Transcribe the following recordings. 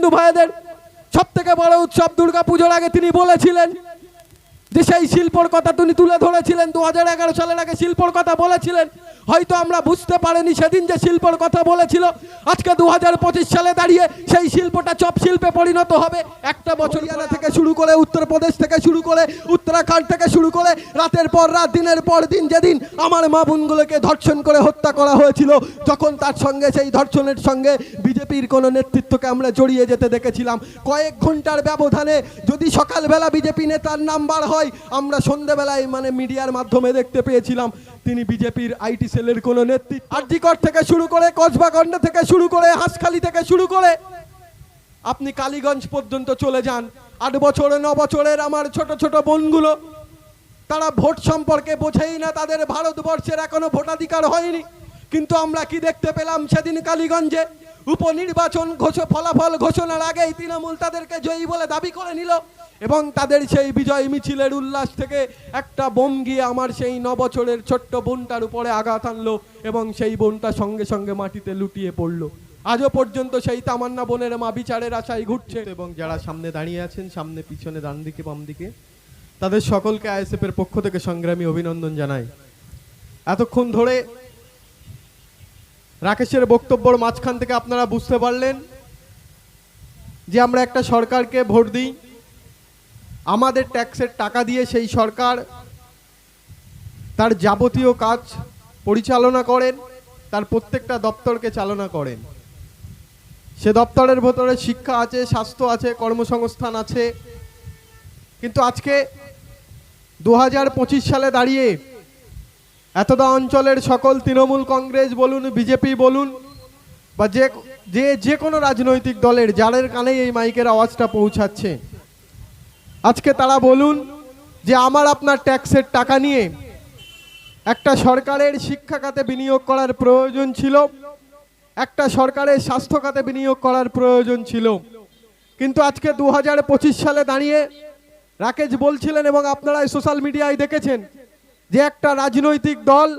হিন্দু ভাইদের সব থেকে বড় উৎসব দুর্গা পুজোর আগে তিনি বলেছিলেন যে সেই শিল্পর কথা তিনি তুলে ধরেছিলেন দু হাজার এগারো সালের আগে শিল্পর কথা বলেছিলেন। হয়তো আমরা বুঝতে পারিনি সেদিন যে শিল্পর কথা বলেছিল। আজকে দু হাজার পঁচিশ সালে দাঁড়িয়ে সেই শিল্পটা চপ শিল্পে পরিণত হবে। একটা বছর ইয়ানা থেকে শুরু করে উত্তরপ্রদেশ থেকে শুরু করে উত্তরাখণ্ড থেকে শুরু করে রাতের পর রাত দিনের পর দিন যেদিন আমার মা বোনগুলোকে ধর্ষণ করে হত্যা করা হয়েছিল যখন তার সঙ্গে সেই ধর্ষণের সঙ্গে বিজেপির কোনো নেতৃত্বকে আমরা জড়িয়ে যেতে দেখেছিলাম। কয়েক ঘণ্টার ব্যবধানে যদি সকালবেলা বিজেপি নেতার নাম বার হয়। আমরা সন্ধ্যেবেলায় মানে মিডিয়ার মাধ্যমে দেখতে পেয়েছিলাম তিনি বিজেপির আইটি সেলের কোনো নেতৃত্ব। আরজিকর থেকে শুরু করে কসবাগন্ড থেকে শুরু করে হাঁসখালি থেকে শুরু করে। আপনি কালীগঞ্জ পর্যন্ত চলে যান। আট বছরে, ন বছরের আমার ছোট ছোট বোনগুলো। তারা ভোট সম্পর্কে বোঝেই না তাদের ভারতবর্ষের এখনও ভোটাধিকার হয়নি। কিন্তু আমরা কি দেখতে পেলাম সেদিন কালীগঞ্জে? উপনির্বাচন ঘোষ, ফলাফল ঘোষণার আগেই তৃণমূল তাদেরকে জয়ী বলে দাবি করে নিল। এবং তাদের সেই বিজয় মিছিলের উল্লাস থেকে একটা বোম গিয়ে আমার সেই ন বছরের ছোট্ট বোনটার উপরে আঘাত আনলো এবং সেই বোনটা সঙ্গে সঙ্গে মাটিতে লুটিয়ে পড়ল। আজও পর্যন্ত সেই তামান্না বোনের মা বিচারের আশায় ঘুরছে। এবং যারা সামনে দাঁড়িয়ে আছেন, সামনে, পিছনে, ডান দিকে, বাম দিকে, তাদের সকলকে আইএসএফ এর পক্ষ থেকে সংগ্রামী অভিনন্দন জানাই। এতক্ষণ ধরে রাকেশের বক্তব্যর মাঝখান থেকে আপনারা বুঝতে পারলেন যে আমরা একটা সরকারকে ভোট দিই। আমাদের ট্যাক্সের টাকা দিয়ে সেই সরকার তার যাবতীয় কাজ পরিচালনা করেন, তার প্রত্যেকটা দপ্তরকে চালনা করেন। সে দপ্তরের ভেতরে শিক্ষা আছে, স্বাস্থ্য আছে, কর্মসংস্থান আছে। কিন্তু আজকে দু হাজার পঁচিশ সালে দাঁড়িয়ে এতদা অঞ্চলের সকল তৃণমূল কংগ্রেস বলুন, বিজেপি বলুন, বা যে যে যে কোনো রাজনৈতিক দলের যাদের কানেই এই মাইকের আওয়াজটা পৌঁছাচ্ছে আজকে তারা বলুন যে আমার আপনার ট্যাক্সের টাকা নিয়ে একটা সরকারের শিক্ষা খাতে বিনিয়োগ করার প্রয়োজন ছিল, একটা সরকারের স্বাস্থ্য খাতে বিনিয়োগ করার প্রয়োজন ছিল। কিন্তু আজকে দু হাজার পঁচিশ সালে দাঁড়িয়ে রাকেশ বলছিলেন এবং আপনারা সোশ্যাল মিডিয়ায় দেখেছেন যে একটা রাজনৈতিক দল,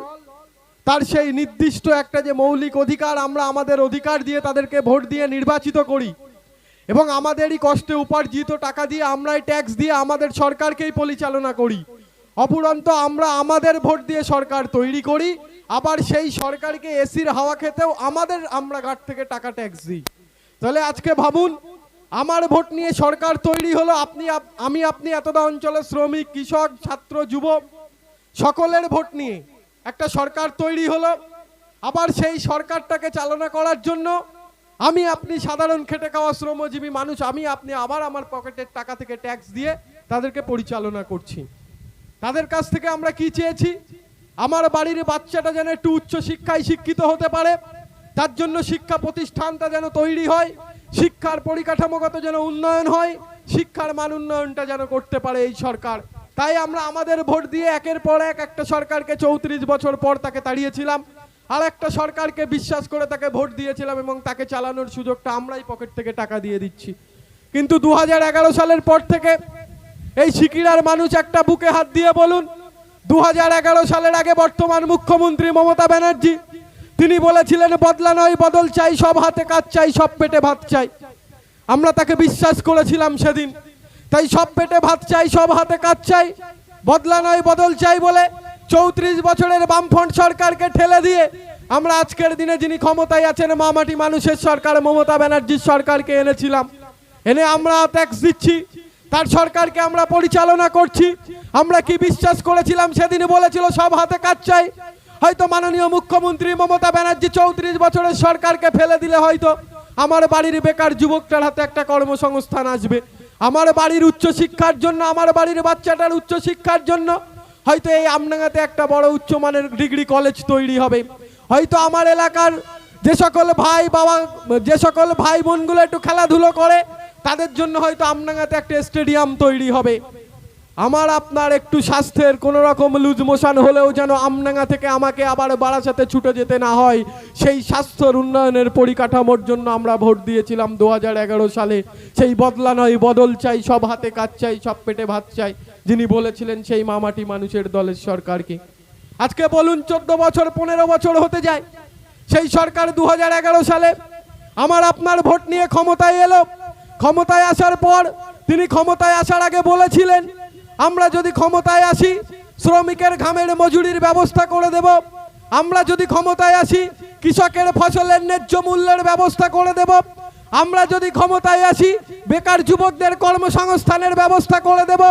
তার সেই নির্দিষ্ট একটা যে মৌলিক অধিকার, আমরা আমাদের অধিকার দিয়ে তাদেরকে ভোট দিয়ে নির্বাচিত করি। এবং আমাদেরই কষ্টে উপার্জিত টাকা দিয়ে আমরাই ট্যাক্স দিয়ে আমাদের সরকারকেই পরিচালনা করি। অপুরন্ত আমরা আমাদের ভোট দিয়ে সরকার তৈরি করি, আবার সেই সরকারকে এসির হাওয়া খেতেও আমাদের আমরা ঘাট থেকে টাকা ট্যাক্স দিই। তাহলে আজকে ভাবুন, আমার ভোট নিয়ে সরকার তৈরি হলো, আপনি আমি আপনি এতটা অঞ্চলের শ্রমিক, কৃষক, ছাত্র, যুবক, সকলের ভোট নিয়ে একটা সরকার তৈরি হলো, আবার সেই সরকারটাকে চালনা করার জন্য আমি আপনি সাধারণ খেটে খাওয়া শ্রমজীবী মানুষ, আমি আপনি আবার আমার পকেটের টাকা থেকে ট্যাক্স দিয়ে তাদেরকে পরিচালনা করছি। তাদের কাছ থেকে আমরা কি চেয়েছি? আমার বাড়ির বাচ্চাটা যেন একটু উচ্চ শিক্ষায় শিক্ষিত হতে পারে, তার জন্য শিক্ষা প্রতিষ্ঠানটা যেন তৈরি হয়, শিক্ষার পরিকাঠামোগত যেন উন্নয়ন হয়, শিক্ষার মান উন্নয়নটা যেন করতে পারে এই সরকার। তাই আমরা আমাদের ভোট দিয়ে একের পর এক একটা সরকারকে চৌত্রিশ বছর পর তাকে তাড়িয়েছিলাম। আর একটা সরকারকে বিশ্বাস করে তাকে ভোট দিয়েছিলাম এবং তাকে চালানোর সুযোগটা আমরাই পকেট থেকে টাকা দিয়ে দিচ্ছি। কিন্তু দু হাজার এগারো সালের পর থেকে এই সিকিরার মানুষ একটা বুকে হাত দিয়ে বলুন দু হাজার এগারো সালের আগে বর্তমান মুখ্যমন্ত্রী মমতা ব্যানার্জি, তিনি বলেছিলেন, বদলা নয়, বদল চাই, সব হাতে কাজ চাই, সব পেটে ভাত চাই। আমরা তাকে বিশ্বাস করেছিলাম সেদিন। তাই সব পেটে ভাত চাই, সব হাতে কাজ চাই, বদলা নয়, বদল চাই বলে চৌত্রিশ বছরের বামফ্রন্ট সরকারকে ঠেলে দিয়ে আমরা আজকের দিনে যিনি ক্ষমতায় আছেন মামাটি মানুষের সরকার, মমতা ব্যানার্জির সরকারকে এনেছিলাম। এনে আমরা ট্যাক্স দিচ্ছি, তার সরকারকে আমরা পরিচালনা করছি। আমরা কি বিশ্বাস করেছিলাম সেদিন বলেছিল, সব হাতে কাজ চাই। হয়তো মাননীয় মুখ্যমন্ত্রী মমতা ব্যানার্জি চৌত্রিশ বছরের সরকারকে ফেলে দিলে হয়তো আমার বাড়ির বেকার যুবকটার হাতে একটা কর্মসংস্থান আসবে। আমার বাড়ির উচ্চ শিক্ষার জন্য, আমার বাড়ির বাচ্চাটার উচ্চ শিক্ষার জন্য হয়তো এই আমনাগাতে একটা বড় উচ্চমানের ডিগ্রি কলেজ তৈরি হবে। হয়তো আমার এলাকার যে সকল ভাই বাবা, যে সকল ভাই বোনগুলো একটু খেলাধুলো করে, তাদের জন্য হয়তো আমনাগাতে একটা স্টেডিয়াম তৈরি হবে। আমার আপনার একটু স্বাস্থ্যের কোনো রকম লুজ মোশন হলেও যেন আমনাঙ্গা থেকে আমাকে আবার বারাসাতে ছুটে যেতে না হয়, সেই স্বাস্থ্যর উন্নয়নের পরিকাঠামোর জন্য আমরা ভোট দিয়েছিলাম দু হাজার এগারো সালে। সেই বদলা নয়, বদল চাই, সব হাতে কাজ চাই, সব পেটে ভাত চাই। যিনি বলেছিলেন সেই মামাটি মানুষের দলের সরকারকে। আজকে বলুন, চোদ্দ বছর, পনেরো বছর হতে যায়। সেই সরকার দু হাজার এগারো সালে আমার আপনার ভোট নিয়ে ক্ষমতায় এলো। ক্ষমতায় আসার পর তিনি ক্ষমতায় আসার আগে বলেছিলেন, আমরা যদি ক্ষমতায় আসি, শ্রমিকের ঘামের মজুরির ব্যবস্থা করে দেব। আমরা যদি ক্ষমতায় আসি, কৃষকের ফসলের ন্যায্য মূল্যের ব্যবস্থা করে দেব। আমরা যদি ক্ষমতায় আসি, বেকার যুবকদের কর্মসংস্থানের ব্যবস্থা করে দেব।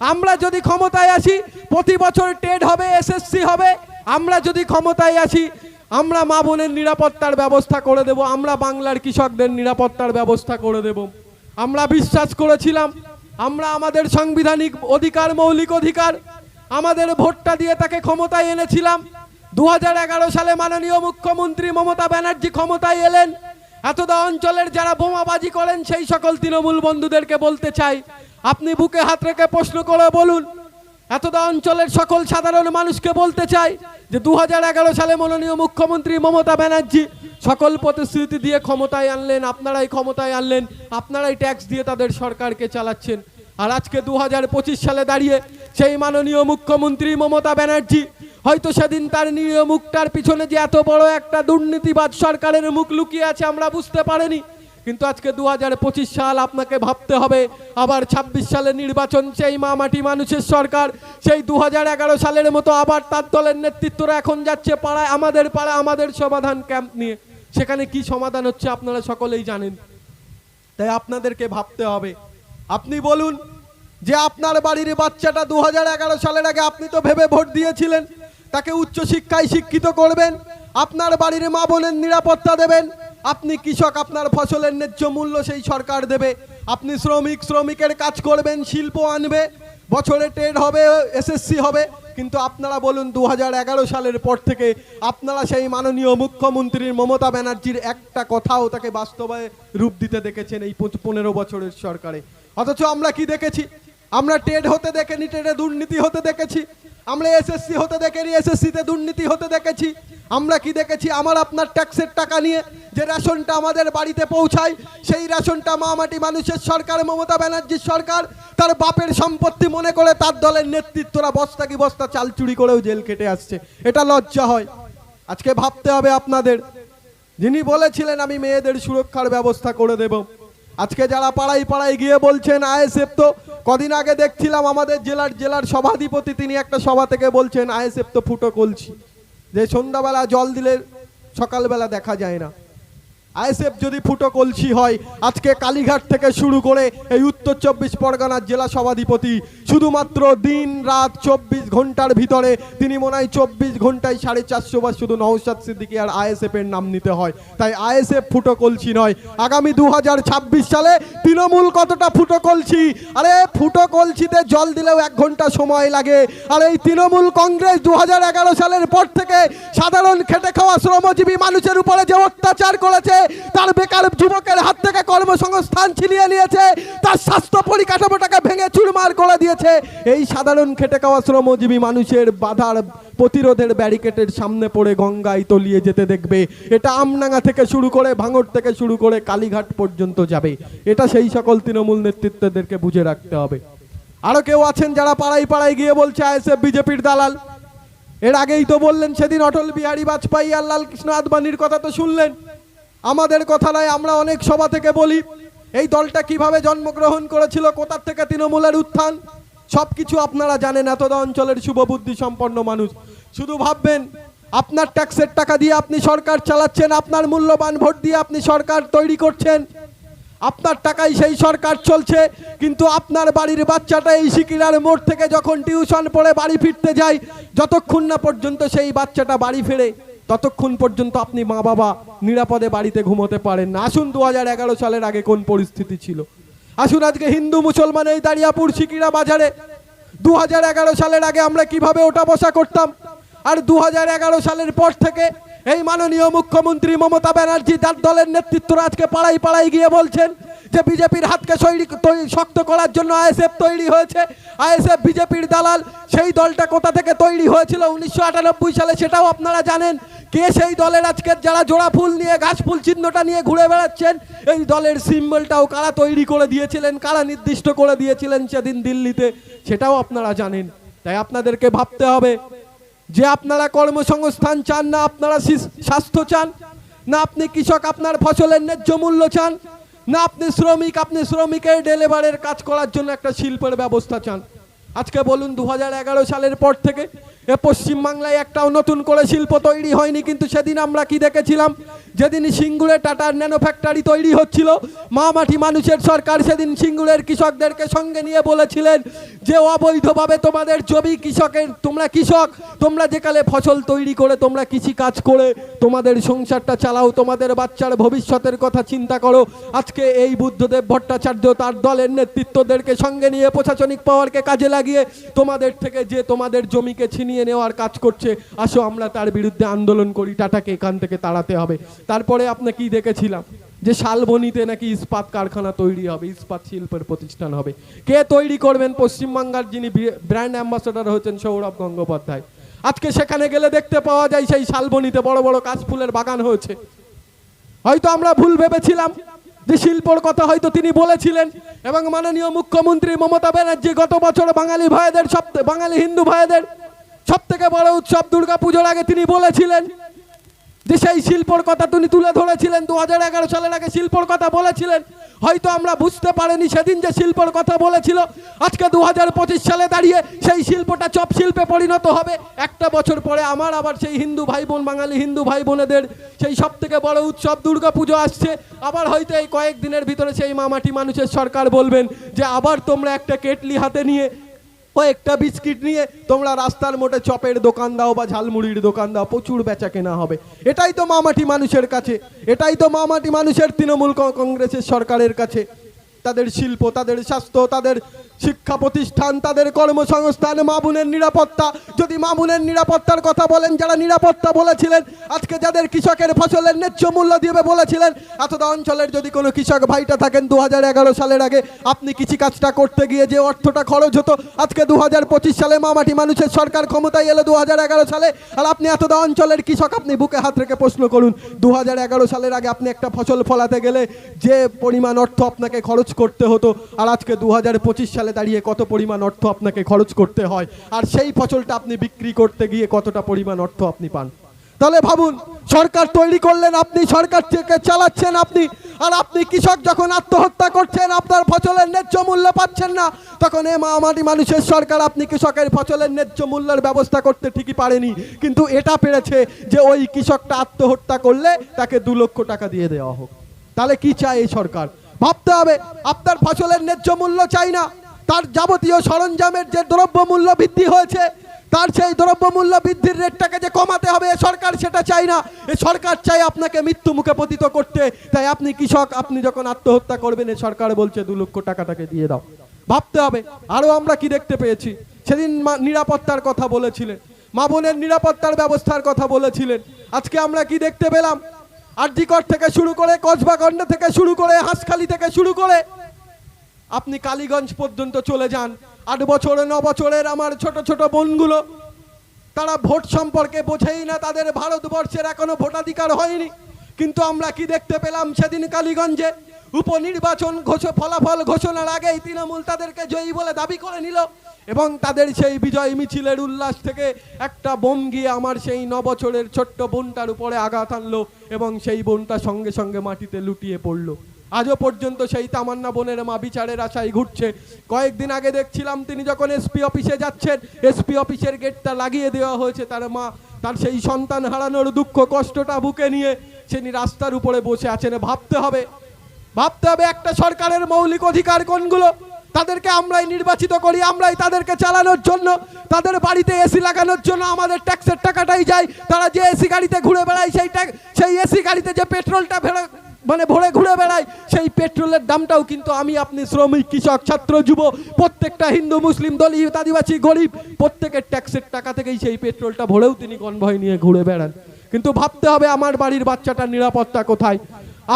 আমরা যদি ক্ষমতায় আসি, প্রতি বছর টেড হবে এসএসসি হবে। আমরা যদি ক্ষমতায় আসি, আমরা মা বোনের নিরাপত্তার ব্যবস্থা করে দেব, আমরা বাংলার কৃষকদের নিরাপত্তার ব্যবস্থা করে দেব। আমরা বিশ্বাস করেছিলাম, আমরা আমাদের সাংবিধানিক অধিকার, মৌলিক অধিকার, আমাদের ভোটটা দিয়ে তাকে ক্ষমতায় এনেছিলাম। দু হাজার এগারো সালে মাননীয় মুখ্যমন্ত্রী মমতা ব্যানার্জি ক্ষমতায় এলেন। এতদা অঞ্চলের যারা বোমাবাজি করেন, সেই সকল তৃণমূল বন্ধুদেরকে বলতে চাই, আপনি বুকে হাত রেখে প্রশ্ন করে বলুন। এতদা অঞ্চলের সকল সাধারণ মানুষকে বলতে চাই যে, দুহাজার এগারো সালে মাননীয় মুখ্যমন্ত্রী মমতা ব্যানার্জি সকল প্রতিশ্রুতি দিয়ে ক্ষমতায় আনলেন, আপনারাই ক্ষমতায় আনলেন, আপনারাই ট্যাক্স দিয়ে তাদের সরকারকে চালাচ্ছেন। আর আজকে দু হাজার পঁচিশ সালে দাঁড়িয়ে সেই মাননীয় মুখ্যমন্ত্রী মমতা ব্যানার্জি হয়তো সেদিন তার নিরীহ মুখটার পিছনে যে এত বড় একটা দুর্নীতিবাদ সরকারের মুখ লুকিয়ে আছে আমরা বুঝতে পারিনি। কিন্তু আজকে দু হাজার পঁচিশ সাল আপনাকে ভাবতে হবে, আবার ২৬ সালে নির্বাচন, সেই মা মাটি মানুষের সরকার, সেই দু হাজার এগারো সালের মতো আবার তার দলের নেতৃত্বরা এখন যাচ্ছে পাড়ায়, আমাদের পাড়ায় আমাদের সমাধান ক্যাম্প নিয়ে। সেখানে কি সমাধান হচ্ছে আপনারা সকলেই জানেন। তাই আপনাদেরকে ভাবতে হবে। আপনি বলুন যে আপনার বাড়ির বাচ্চাটা দু হাজার এগারো সালের আগে আপনি তো ভেবে ভোট দিয়েছিলেন। তাকে উচ্চ শিক্ষায় শিক্ষিত করবেন, আপনার বাড়ির মা বোনের নিরাপত্তা দেবেন, আপনি কৃষক, আপনার ফসলের ন্যায্য মূল্য সেই সরকার দেবে, আপনি শ্রমিক, শ্রমিকের কাজ করবেন, শিল্প আনবে, বছরে টেড হবে এসএসসি হবে, কিন্তু আপনারা বলুন দু হাজার এগারো সালের পর থেকে আপনারা সেই মাননীয় মুখ্যমন্ত্রীর মমতা ব্যানার্জির একটা কথাও তাকে বাস্তবে রূপ দিতে দেখেছেন এই পনেরো বছরের সরকারে। অথচ আমরা কি দেখেছি? আমরা টেড হতে দেখেনি, টেডে দুর্নীতি হতে দেখেছি। আমরা এসএসসি হতে দেখেনি, এসএসসিতে দুর্নীতি হতে দেখেছি। আমরা কি দেখেছি? আমার আপনার ট্যাক্সের টাকা নিয়ে যে রেশনটা আমাদের বাড়িতে পৌঁছায়, সেই রেশনটা মা মাটি মানুষের সরকার, মমতা ব্যানার্জির সরকার, তার বাপের সম্পত্তি মনে করে তার দলের নেতৃত্বরা বস্তা কি বস্তা চাল চুরি করেও জেল কেটে আসছে। এটা লজ্জা হয়। আজকে ভাবতে হবে আপনাদের। যিনি বলেছিলেন, আমি মেয়েদের সুরক্ষার ব্যবস্থা করে দেব। আজকে যারা পাড়ায় পাড়ায় গিয়ে বলছেন আইএসএফ তো, কদিন আগে দেখছিলাম আমাদের জেলার জেলার সভাধিপতি তিনি একটা সভা থেকে বলছেন, আইএসএফ তো ফুটো কলছি। যে সন্ধ্যাবেলা জল দিলে সকালবেলা দেখা যায় না। আইএসএফ যদি ফুটো কলসি হয়, আজকে কালীঘাট থেকে শুরু করে এই উত্তর চব্বিশ পরগনার জেলা সভাধিপতি শুধুমাত্র দিন রাত চব্বিশ ঘণ্টার ভিতরে তিনি মনে হয় চব্বিশ ঘন্টায় সাড়ে চারশো বার শুধু নওশাদ সিদ্দিকী আর আইএসএফ এর নাম নিতে হয়। তাই আইএসএফ ফুটো কলসি নয়। আগামী দু হাজার ছাব্বিশ সালে তৃণমূল কতটা ফুটো কলসি? আরে ফুটো কলসিতে জল দিলেও এক ঘণ্টা সময় লাগে। আর এই তৃণমূল কংগ্রেস দু হাজার এগারো সালের পর থেকে সাধারণ খেটে খাওয়া শ্রমজীবী মানুষের উপরে যে অত্যাচার করেছে তার বেকার যুবকের হাত থেকে কর্মসংস্থান ছিনিয়ে নিয়েছে। তার স্বাস্থ্য পরিকাঠামোটাকে ভেঙে চুরমার করে দিয়েছে। এই সাধারণ খেটে খাওয়া শ্রমজীবী মানুষের বাধার প্রতিরোধের ব্যারিকেডের সামনে পড়ে গঙ্গায় তলিয়ে যেতে দেখবে। এটা আমনাঙ্গা থেকে শুরু করে ভাঙড় থেকে শুরু করে কালীঘাট পর্যন্ত যাবে। এটা সেই সকল তৃণমূল নেতৃত্বদেরকে বুঝে রাখতে হবে। আরও কেউ আছেন যারা পাড়ায় পাড়ায় গিয়ে বলছে, আইএসএফ, বিজেপির দালাল? এর আগেই তো বললেন, সেদিন অটল বিহারী বাজপেয়ী আর লাল কৃষ্ণ আদবানির কথা তো শুনলেন। আমাদের কথা নয়, আমরা অনেক সভা থেকে বলি, এই দলটা কীভাবে জন্মগ্রহণ করেছিল, কোথার থেকে তৃণমূলের উত্থান সব কিছু আপনারা জানেন, এতদা অঞ্চলের শুভবুদ্ধি সম্পন্ন মানুষ। শুধু ভাববেন, আপনার ট্যাক্সের টাকা দিয়ে আপনি সরকার চালাচ্ছেন, আপনার মূল্যবান ভোট দিয়ে আপনি সরকার তৈরি করছেন, আপনার টাকায় সেই সরকার চলছে, কিন্তু আপনার বাড়ির বাচ্চাটা এই সিকিরার মোড় থেকে যখন টিউশন পড়ে বাড়ি ফিরতে যায়, যতক্ষণ না পর্যন্ত সেই বাচ্চাটা বাড়ি ফেরে ততক্ষণ পর্যন্ত আপনি মা বাবা নিরাপদে বাড়িতে ঘুমোতে পারেন না। আসুন দু হাজার এগারো সালের আগে কোন পরিস্থিতি ছিল? আসুন আজকে হিন্দু মুসলমান এই দাঁড়িয়াপুর সিকিরা বাজারে। দু হাজার এগারো সালের আগে আমরা কীভাবে ওঠা বসা করতাম? আর দু হাজার এগারো সালের পর থেকে এই মাননীয় মুখ্যমন্ত্রী মমতা ব্যানার্জি তার দলের নেতৃত্বরা আজকে পাড়ায় পাড়ায় গিয়ে বলছেন যে বিজেপির হাতকে তৈরি শক্ত করার জন্য আইএসএফ তৈরি হয়েছে। আইএসএফ, বিজেপির দালাল, সেই দলটা কোথা থেকে তৈরি হয়েছিল উনিশশো আটানব্বই সালে সেটাও আপনারা জানেন। কে সেই দলের আজকের যারা জোড়া ফুল নিয়ে গাছ ফুল চিহ্নটা নিয়ে ঘুরে বেড়াচ্ছেন, এই দলের সিম্বলটাও কারা তৈরি করে দিয়েছিলেন, কারা নির্দিষ্ট করে দিয়েছিলেন সেদিন দিল্লিতে, সেটাও আপনারা জানেন। তাই আপনাদেরকে ভাবতে হবে যে আপনারা কর্মসংস্থান চান না, আপনারা স্বাস্থ্য চান, না আপনি কৃষক, আপনার ফসলের ন্যায্য মূল্য চান না, আপনি শ্রমিক, আপনি শ্রমিকের ডেলিভারের কাজ করার জন্য একটা শিল্পের ব্যবস্থা চান। আজকে বলুন দু হাজার এগারো সালের পর থেকে এ পশ্চিমবাংলায় একটাও নতুন করে শিল্প তৈরি হয়নি, কিন্তু সেদিন আমরা কি দেখেছিলাম? যেদিন সিঙ্গুরে টাটার ন্যানো ফ্যাক্টরি তৈরি হচ্ছিল মা মাটি মানুষের সরকার সেদিন সিঙ্গুরের কৃষকদেরকে সঙ্গে নিয়ে বলেছিলেন যে, অবৈধভাবে তোমাদের জমি কৃষকের, তোমরা কৃষক, তোমরা যেকালে ফসল তৈরি করে, তোমরা কৃষি কাজ করে, তোমাদের সংসারটা চালাও, তোমাদের বাচ্চার ভবিষ্যতের কথা চিন্তা করো। আজকে এই বুদ্ধদেব ভট্টাচার্য তার দলের নেতৃত্বদেরকে সঙ্গে নিয়ে প্রশাসনিক পাওয়ারকে কাজে লাগিয়ে, তোমাদের থেকে যে তোমাদের জমিকে ছিনিয়ে নেওয়ার কাজ করছে। আসো, আমরা তার বিরুদ্ধে আন্দোলন করি। টাটাকে এখান থেকে তাড়াতে হবে। তারপরে আপনি কি দেখেছিলাম? যে শালবনিতে নাকি ইস্পাত কারখানা তৈরি হবে, ইস্পাত শিল্পের প্রতিষ্ঠান হবে। কে তৈরি করবেন? পশ্চিমবাংলার যিনি ব্র্যান্ড অ্যাম্বাসেডর হচ্ছেন সৌরভ গঙ্গোপাধ্যায়। আজকে সেখানে গেলে দেখতে পাওয়া যায় সেই শালবনিতে বড় বড় কাশফুলের বাগান হয়েছে। হয়তো আমরা ভুল ভেবেছিলাম যে শিল্পর কথা হয়তো তিনি বলেছিলেন এবং মাননীয় মুখ্যমন্ত্রী মমতা ব্যানার্জি গত বছর বাঙালি ভাইদের সব বাঙালি হিন্দু ভাইদের সব থেকে বড় উৎসব দুর্গা পুজোর আগে তিনি বলেছিলেন যে সেই শিল্পর কথা তিনি তুলে ধরেছিলেন দু হাজার এগারো সালের আগে শিল্পর কথা বলেছিলেন। হয়তো আমরা বুঝতে পারিনি সেদিন যে শিল্পর কথা বলেছিল। আজকে দু হাজার পঁচিশ সালে দাঁড়িয়ে সেই শিল্পটা চপ শিল্পে পরিণত হবে। একটা বছর পরে আমার আবার সেই হিন্দু ভাই বোন বাঙালি হিন্দু ভাই বোনেদের সেই সব থেকে বড় উৎসব দুর্গা পুজো আসছে। আবার হয়তো এই কয়েকদিনের ভিতরে সেই মামাটি মানুষের সরকার বলবেন যে আবার তোমরা একটা কেটলি হাতে নিয়ে কয়েকটা বিস্কিট নিয়ে তোমরা রাস্তার মোটে চপের দোকান দাও বা ঝালমুড়ির দোকান দাও, প্রচুর বেচা কেনা হবে। এটাই তো মামাটি মানুষের কাছে, এটাই তো মামাটি মানুষের তৃণমূল কংগ্রেসের সরকারের কাছে। তাদের শিল্প, তাদের স্বাস্থ্য, তাদের শিক্ষা প্রতিষ্ঠান, তাদের কর্মসংস্থান, মামুনের নিরাপত্তা। যদি মামুনের নিরাপত্তার কথা বলেন, যারা নিরাপত্তা বলেছিলেন, আজকে যাদের কৃষকের ফসলের ন্যায্য মূল্য দিবে বলেছিলেন এতটা অঞ্চলের যদি কোনো কৃষক ভাইটা থাকেন দু হাজার এগারো সালের আগে আপনি কৃষিকাজটা করতে গিয়ে যে অর্থটা খরচ হতো, আজকে দু হাজার পঁচিশ সালে মামাটি মানুষের সরকার ক্ষমতায় এলো দু হাজার এগারো সালে। আর আপনি এতটা অঞ্চলের কৃষক, আপনি বুকে হাত রেখে প্রশ্ন করুন দু হাজার এগারো সালের আগে আপনি একটা ফসল ফলাতে গেলে যে পরিমাণ অর্থ আপনাকে খরচ করতে হতো, আর আজকে দু হাজার পঁচিশ সালে দাঁড়িয়ে কত পরিমাণ অর্থ আপনাকে খরচ করতে হয়? আর সেই ফসলটা আপনি বিক্রি করতে গিয়ে কতটা পরিমাণ অর্থ আপনি পান? তাহলে ভাবুন, সরকার তৈরি করলেন আপনি, সরকার থেকে চালাচ্ছেন আপনি, আর আপনি কৃষক যখন আত্মহত্যা করছেন, আপনার ফসলের ন্যায্য মূল্য পাচ্ছেন না, তখন এ মামাটি মানুষের সরকার আপনি কৃষকের ফসলের ন্যায্য মূল্যের ব্যবস্থা করতে ঠিকই পারেনি। কিন্তু এটা পেরেছে যে ওই কৃষকটা আত্মহত্যা করলে তাকে দু লক্ষ টাকা দিয়ে দেওয়া হোক। তাহলে কি চায় এই সরকার? ভাবতে হবে, আপনার ফসলের ন্যায্য মূল্য চাই না। তার যাবতীয় সরঞ্জামের যে দ্রব্য মূল্য বৃদ্ধি হয়েছে, তার সেই দ্রব্য মূল্য বৃদ্ধির রেটটাকে যে কমাতে হবে সরকার সেটা চাই না। এ সরকার চাই আপনাকে মৃত্যু মুখে পতিত করতে। তাই আপনি কৃষক, আপনি যখন আত্মহত্যা করবেন, এ সরকার বলছে, দু লক্ষ টাকাটাকে দিয়ে দাও। ভাবতে হবে আরও আমরা কি দেখতে পেয়েছি? সেদিন মা- নিরাপত্তার কথা বলেছিলেন, মা বোনের নিরাপত্তার ব্যবস্থার কথা বলেছিলেন। আজকে আমরা কি দেখতে পেলাম? আরজিকর থেকে শুরু করে কসবাগন্ড থেকে শুরু করে, হাঁসখালি থেকে শুরু করে আপনি কালীগঞ্জ পর্যন্ত চলে যান। আট বছরে, ন বছরের আমার ছোট ছোট বোনগুলো, তারা ভোট সম্পর্কে বোঝেই না, তাদের ভারতবর্ষের এখনও ভোটাধিকার হয়নি। কিন্তু আমরা কি দেখতে পেলাম সেদিন কালীগঞ্জে? উপনির্বাচন ঘোষ, ফলাফল ঘোষণার আগেই তৃণমূল তাদেরকে জয়ী বলে দাবি করে নিল এবং তাদের সেই বিজয় মিছিলের উল্লাস থেকে একটা বোম গিয়ে আমার সেই ন বছরের ছোট্ট বোনটার উপরে আঘাত আনলো এবং সেই বোনটা সঙ্গে সঙ্গে মাটিতে লুটিয়ে পড়ল। আজও পর্যন্ত সেই তামান্না বোনের মা বিচারের আশায় ঘুরছে। কয়েকদিন আগে দেখছিলাম তিনি যখন এসপি অফিসে যাচ্ছেন এসপি অফিসের গেটটা লাগিয়ে দেওয়া হয়েছে তার মা। তার সেই সন্তান হারানোর দুঃখ, কষ্টটা বুকে নিয়ে তিনি রাস্তার উপরে বসে আছেন। ভাবতে হবে ভাবতে হবে একটা সরকারের মৌলিক অধিকার কোনগুলো? তাদেরকে আমরাই নির্বাচিত করি, আমরাই তাদেরকে চালানোর জন্য। তাদের বাড়িতে এসি লাগানোর জন্য আমাদের ট্যাক্সের টাকাটাই যায়। তারা যে এসি গাড়িতে ঘুরে বেড়ায়, সেই সেই এসি গাড়িতে যে পেট্রোলটা ভেড়ে মানে ভরে ঘুরে বেড়ায় সেই পেট্রোলের দামটাও কিন্তু আমি আপনি শ্রমিক, কৃষক, ছাত্র যুব প্রত্যেকটা হিন্দু, মুসলিম, দলিত, আদিবাসী, গরিব, প্রত্যেকের ট্যাক্সের টাকা থেকেই সেই পেট্রোলটা ভরেও তিনি কনভয় নিয়ে ঘুরে বেড়ান। কিন্তু ভাবতে হবে আমার বাড়ির বাচ্চাটার নিরাপত্তা কোথায়?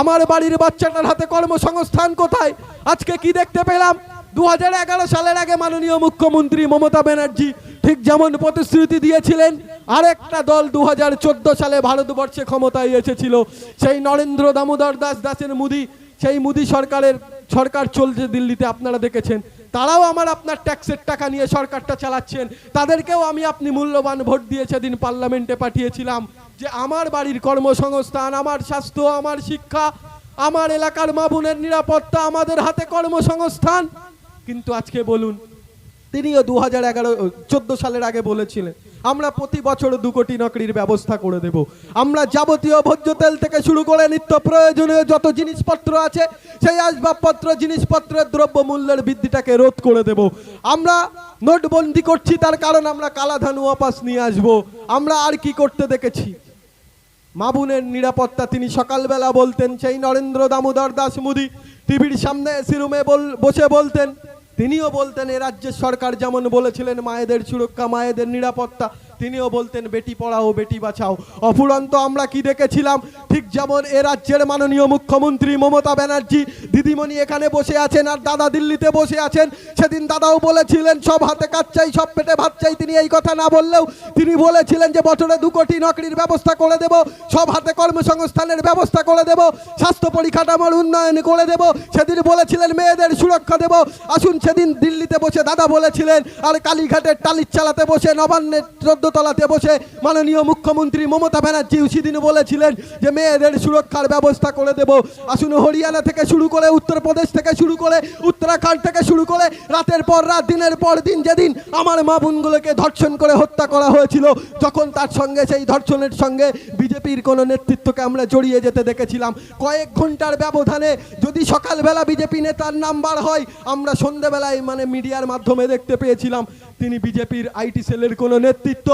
আমার বাড়ির বাচ্চাটার হাতে কর্মসংস্থান কোথায়? আজকে কি দেখতে পেলাম? দু হাজার এগারো সালের আগে মাননীয় মুখ্যমন্ত্রী মমতা ব্যানার্জি ঠিক যেমন প্রতিশ্রুতি দিয়েছিলেন, আরেকটা দল দু হাজার চোদ্দ সালে ভারতবর্ষে ক্ষমতায় এসেছিল। সেই নরেন্দ্র দামোদর দাস, দাসের মুদি, সেই মুদি সরকারের, সরকার চলছে দিল্লিতে, আপনারা দেখেছেন। তারাও আমার আপনার ট্যাক্সের টাকা নিয়ে সরকারটা চালাচ্ছেন। তাদেরকেও আমি আপনি মূল্যবান ভোট দিয়ে সেদিন পার্লামেন্টে পাঠিয়েছিলাম যে আমার বাড়ির কর্মসংস্থান, আমার স্বাস্থ্য, আমার শিক্ষা, আমার এলাকার মা বোনের নিরাপত্তা, আমাদের হাতে কর্মসংস্থান। কিন্তু আজকে বলুন তিনিও দু হাজার এগারো চোদ্দ সালের আগে বলেছিলেন, আমরা প্রতি বছর দু কোটি নকরির ব্যবস্থা করে দেব। আমরা যাবতীয় ভোজ্য তেল থেকে শুরু করে নিত্য প্রয়োজনীয় যত জিনিসপত্র আছে, সেই আসবাবপত্র, জিনিসপত্রের দ্রব্য মূল্যের বৃদ্ধিটাকে রোধ করে দেব। আমরা নোটবন্দি করছি, তার কারণ আমরা কালাধান ওয়াপাস নিয়ে আসব। আমরা আর কি করতে দেখেছি? মাবুনের নিরাপত্তা তিনি সকালবেলা বলতেন, সেই নরেন্দ্র দামোদর দাস মুদি, টিভির সামনে এসি রুমে বল- বসে বলতেন তিনিও বলতেন এ রাজ্যের সরকার যেমন বলেছিলেন মায়েদের সুরক্ষা মায়েদের নিরাপত্তা তিনিও বলতেন, বেটি পড়াও, বেটি বাঁচাও। অফুরন্ত আমরা কি দেখেছিলাম? ঠিক যেমন এ রাজ্যের মাননীয় মুখ্যমন্ত্রী মমতা ব্যানার্জি দিদিমণি এখানে বসে আছেন আর দাদা দিল্লিতে বসে আছেন। সেদিন দাদাও বলেছিলেন, সব হাতে কাজ চাই, সব পেটে ভাত চাই। তিনি এই কথা না বললেও তিনি বলেছিলেন যে, বছরে দু কোটি নকরির ব্যবস্থা করে দেব, সব হাতে কর্মসংস্থানের ব্যবস্থা করে দেব, স্বাস্থ্য পরিকাঠামোর উন্নয়ন করে দেব। সেদিন বলেছিলেন, মেয়েদের সুরক্ষা দেব। আসুন সেদিন দিল্লিতে বসে দাদা বলেছিলেন, আর কালীঘাটের টালির চালাতে বসে নবান্নের চোদ্দতলাতে বসে মাননীয় মুখ্যমন্ত্রী মমতা ব্যানার্জি সেদিন বলেছিলেন যে মেয়েদের সুরক্ষার ব্যবস্থা করে দেব। আসুন হরিয়ানা থেকে শুরু করে উত্তরপ্রদেশ থেকে শুরু করে উত্তরাখণ্ড থেকে শুরু করে রাতের পর রাত, দিনের পর দিন, যেদিন আমার মা বোনগুলোকে ধর্ষণ করে হত্যা করা হয়েছিল, যখন তার সঙ্গে সেই ধর্ষণের সঙ্গে বিজেপির কোনো নেতৃত্বকে আমরা জড়িয়ে যেতে দেখেছিলাম। কয়েক ঘণ্টার ব্যবধানে যদি সকালবেলা বিজেপি নেতার নাম্বার হয়, আমরা সন্ধেবেলায় মানে মিডিয়ার মাধ্যমে দেখতে পেয়েছিলাম। তিনি বিজেপির আইটি সেলের কোনো নেতৃত্ব